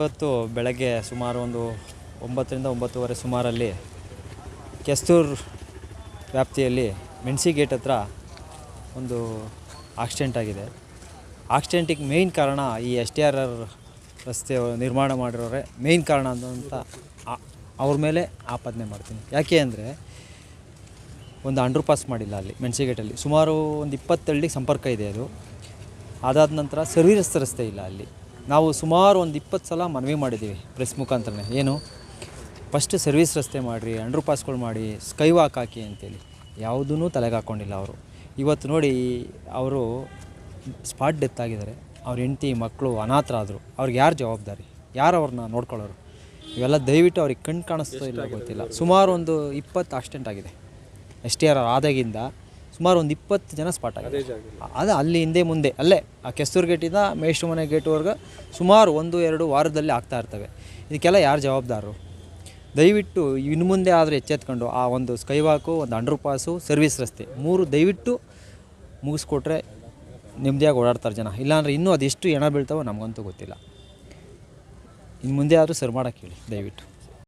ಇವತ್ತು ಬೆಳಗ್ಗೆ ಸುಮಾರು ಒಂದು ಒಂಬತ್ತರಿಂದ ಒಂಬತ್ತುವರೆ ಸುಮಾರಲ್ಲಿ ಕೆಸ್ತೂರು ವ್ಯಾಪ್ತಿಯಲ್ಲಿ ಮೆಣಸಿ ಗೇಟ್ ಹತ್ರ ಒಂದು ಆಕ್ಸಿಡೆಂಟ್ ಆಗಿದೆ. ಆಕ್ಸಿಡೆಂಟಿಗೆ ಮೇಯ್ನ್ ಕಾರಣ ಈ ಎಸ್ ಟಿ ಆರ್ ಆರ್ ರಸ್ತೆ ನಿರ್ಮಾಣ ಮಾಡಿರೋರೆ. ಮೇಯ್ನ್ ಕಾರಣ ಅಂತ ಅವ್ರ ಮೇಲೆ ಆಪಾದನೆ ಮಾಡ್ತೀನಿ. ಯಾಕೆ ಅಂದರೆ ಒಂದು ಅಂಡರ್ ಪಾಸ್ ಮಾಡಿಲ್ಲ ಅಲ್ಲಿ ಮೆಣಸಿಗೇಟಲ್ಲಿ ಸುಮಾರು ಒಂದು ಇಪ್ಪತ್ತಳ್ಳಿಗೆ ಸಂಪರ್ಕ ಇದೆ ಅದು. ಅದಾದ ನಂತರ ಸರ್ವಿಸ್ ರಸ್ತೆ ಇಲ್ಲ ಅಲ್ಲಿ. ನಾವು ಸುಮಾರು ಒಂದು ಇಪ್ಪತ್ತು ಸಲ ಮನವಿ ಮಾಡಿದ್ದೀವಿ ಪ್ರೆಸ್ ಮುಖಾಂತರನೇ. ಏನು? ಫಸ್ಟ್ ಸರ್ವಿಸ್ ರಸ್ತೆ ಮಾಡಿರಿ ಅಂಡರ್ ಪಾಸ್ಗಳು ಮಾಡಿ ಸ್ಕೈ ವಾಕ್ ಹಾಕಿ ಅಂತೇಳಿ. ಯಾವುದೂ ತಲೆಗೆ ಹಾಕ್ಕೊಂಡಿಲ್ಲ ಅವರು. ಇವತ್ತು ನೋಡಿ ಅವರು ಸ್ಪಾಟ್ ಡೆತ್ ಆಗಿದ್ದಾರೆ. ಅವ್ರ ಹೆಂಡತಿ, ಮಕ್ಕಳು ಅನಾಥರಾದರು. ಅವ್ರಿಗೆ ಯಾರು ಜವಾಬ್ದಾರಿ? ಯಾರು ಅವ್ರನ್ನ ನೋಡ್ಕೊಳ್ಳೋರು? ಇವೆಲ್ಲ ದಯವಿಟ್ಟು ಅವ್ರಿಗೆ ಕಣ್ಣು ಕಾಣಿಸ್ತೋ ಇಲ್ಲ, ಗೊತ್ತಿಲ್ಲ. ಸುಮಾರು ಒಂದು ಇಪ್ಪತ್ತು ಆಕ್ಸಿಡೆಂಟ್ ಆಗಿದೆ. ಎಸ್ ಟಿ ಆದಾಗಿಂದ ಸುಮಾರು ಒಂದು ಇಪ್ಪತ್ತು ಜನ ಸ್ಪಾಟ್ ಆಗಿದೆ. ಅದು ಅಲ್ಲಿ ಹಿಂದೆ ಮುಂದೆ ಅಲ್ಲೇ ಆ ಕೆಸೂರು ಗೇಟಿಂದ ಮೇಷ್ಟ್ರ ಮನೆ ಗೇಟ್ವರೆಗೆ ಸುಮಾರು ಒಂದು ಎರಡು ವಾರದಲ್ಲಿ ಆಗ್ತಾ ಇರ್ತವೆ. ಇದಕ್ಕೆಲ್ಲ ಯಾರು ಜವಾಬ್ದಾರರು? ದಯವಿಟ್ಟು ಇನ್ನು ಮುಂದೆ ಆದರೆ ಎಚ್ಚೆತ್ಕೊಂಡು ಆ ಒಂದು ಸ್ಕೈವಾಕು ಒಂದು ಅಂಡರ್ ಪಾಸು ಸರ್ವಿಸ್ ರಸ್ತೆ ಮೂರು ದಯವಿಟ್ಟು ಮುಗಿಸ್ಕೊಟ್ರೆ ನೆಮ್ಮದಿಯಾಗಿ ಓಡಾಡ್ತಾರೆ ಜನ. ಇಲ್ಲಾಂದರೆ ಇನ್ನೂ ಅದೆಷ್ಟು ಹೆಣ ಬೀಳ್ತಾವೋ ನಮಗಂತೂ ಗೊತ್ತಿಲ್ಲ. ಇನ್ನು ಮುಂದೆ ಆದರೂ ಸರ್ ಮಾಡೋಕ್ಕೆ ಹೇಳಿ ದಯವಿಟ್ಟು.